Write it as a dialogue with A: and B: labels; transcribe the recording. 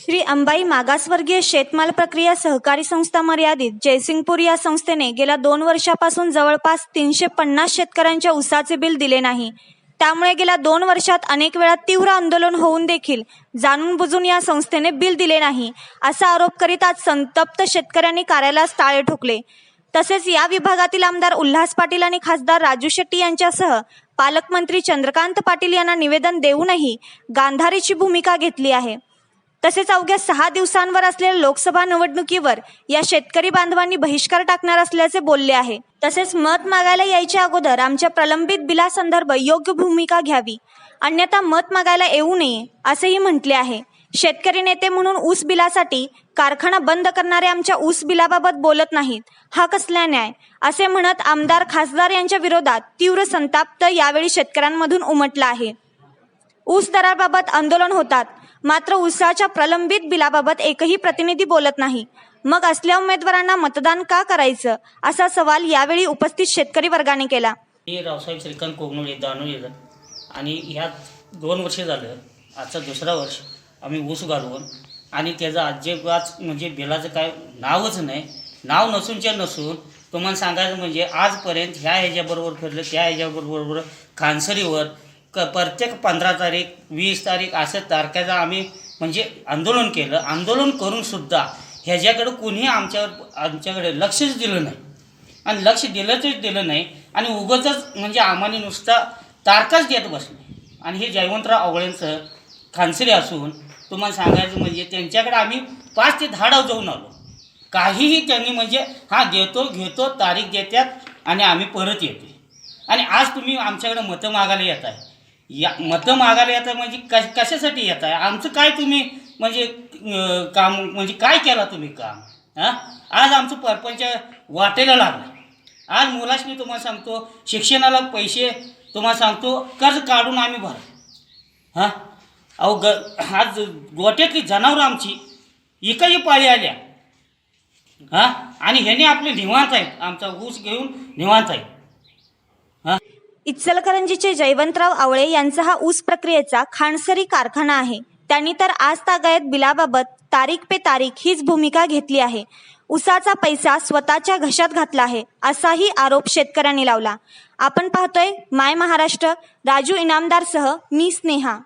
A: श्री अंबाई मागासवर्गीय शेतमाल प्रक्रिया सहकारी संस्था मर्यादित जयसिंगपूर या संस्थेने गेल्या दोन वर्षापासून जवळपास तीनशे पन्नास शेतकऱ्यांच्या उसाचे बिल दिले नाही. त्यामुळे गेल्या दोन वर्षात अनेक वेळा तीव्र आंदोलन होऊन देखील जाणून बुजून या संस्थेने बिल दिले नाही असा आरोप करीत आज संतप्त शेतकऱ्यांनी कार्यालयास टाळे ठोकले. तसेच या विभागातील आमदार उल्हास पाटील आणि खासदार राजू शेट्टी यांच्यासह पालकमंत्री चंद्रकांत पाटील यांना निवेदन देऊनही गांधारीची भूमिका घेतली आहे. तसेच अवघ्या सहा दिवसांवर असलेल्या लोकसभा निवडणुकीवर या शेतकरी बांधवांनी बहिष्कार टाकणार असल्याचे बोलले आहे. तसेच मत मागायला यायच्या अगोदर आमच्या प्रलंबित बिलासंदर्भ योग्य भूमिका घ्यावी. अन्यथा मत मागायला येऊ नये असेही म्हटले आहे. शेतकरी नेते म्हणून ऊस बिलासाठी कारखाना बंद करणारे आमच्या ऊस बिलाबाबत बोलत नाहीत. हा कसला न्याय? असे म्हणत आमदार खासदार यांच्या विरोधात तीव्र संताप्त यावेळी शेतकऱ्यांमधून उमटला आहे. ऊस दराबाबत आंदोलन होतात. मात्र उसाच्या प्रलंबित बिलाबाबत एकही प्रतिनिधी बोलत नाही. मग असल्या उमेदवारांना मतदान का करायचं? असा सवाल यावेळी उपस्थित शेतकरी वर्गाने केला.
B: मी रावसाहेब श्रीकांत कोगनोळे दानोळीला आणि ह्या दोन वर्ष झालं. आजचं दुसरा वर्ष. आम्ही ऊस घालवून आणि त्याचं अजिबात म्हणजे बिलाचं काय नावच नाही. नाव नसूनच्या नसून तुम्हाला सांगायचं म्हणजे आजपर्यंत ह्या ह्याच्याबरोबर फिरलं त्या ह्याच्याबरोबर खानसरीवर क प्रत्येक पंधरा तारीख वीस तारीख असं तारखेचा आम्ही म्हणजे आंदोलन केलं. आंदोलन करूनसुद्धा ह्याच्याकडं कुणीही आमच्यावर आमच्याकडे लक्षच दिलं नाही. आणि लक्ष दिलंच दिलं नाही. आणि उगतच म्हणजे आम्हाला नुसता तारखाच देत बसले आणि हे जयवंतराव आवळेंचं खानसरी असून तुम्हाला सांगायचं म्हणजे त्यांच्याकडे आम्ही पाच ते दहा डाव जाऊन आलो. काहीही त्यांनी म्हणजे हा देतो घेतो तारीख देतात आणि आम्ही परत येते आणि आज तुम्ही आमच्याकडे मतं मागायला येत आहे या मतं मागायला येतं म्हणजे कश कशासाठी येत आहे आमचं काय तुम्ही म्हणजे काम म्हणजे काय केला तुम्ही काम? हां आज आमचं परपंच वाटेला लागलं. आज मुलासनी तुम्हाला सांगतो शिक्षणाला पैसे तुम्हाला सांगतो कर्ज काढून आम्ही भर हां अहो ग आज गोट्यातली जनावरं आमची इकाही पाळी आल्या. हां आणि ह्याने आपले निवांत आहेत. आमचा ऊस घेऊन निवांत आहे हां
A: इचलकरंजीचे जयवंतराव आवळे यांचा हा ऊस प्रक्रियेचा खाणसरी कारखाना आहे. त्यांनी तर आज तागायत बिलाबाबत तारीख पे तारीख हीच भूमिका घेतली आहे. ऊसाचा पैसा स्वतःच्या घशात घातला आहे असाही आरोप शेतकऱ्यांनी लावला. आपण पाहतोय माय महाराष्ट्र राजू इनामदारसह मी स्नेहा.